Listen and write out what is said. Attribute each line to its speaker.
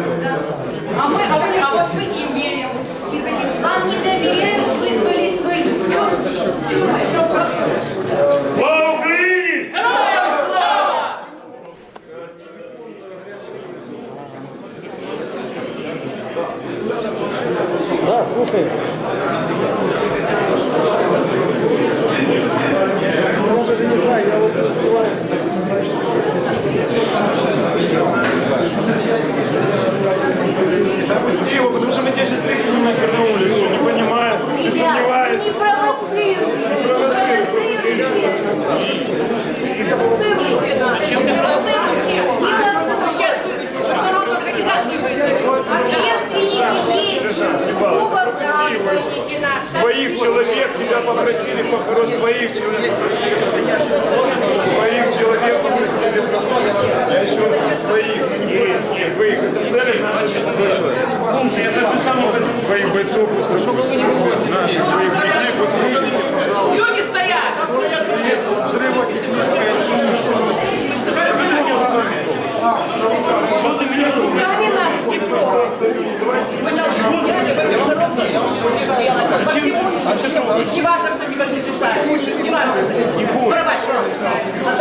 Speaker 1: А мы, а, вы, а вот мы им верим.
Speaker 2: Вам не доверяют, вызвали своих. В чем, в чем, в чем проблема?
Speaker 3: Слава Україні!
Speaker 4: Да, слухай.
Speaker 1: наши.
Speaker 3: Двоих человек тебя попросили похоронить, двоих человек попросили. Двоих человек попросили похоронить. Я еще раз, двоих, нет, нет, двоих. Это цели наши. Слушай, я даже сам Двоих бойцов прошу наших двоих людей, пусть
Speaker 1: Люди стоят.
Speaker 3: Что ты меня думаешь?
Speaker 1: Они нас не Вы должны делать, вы должны делать. не важно, кто тебя же читает. Не важно. Не важно.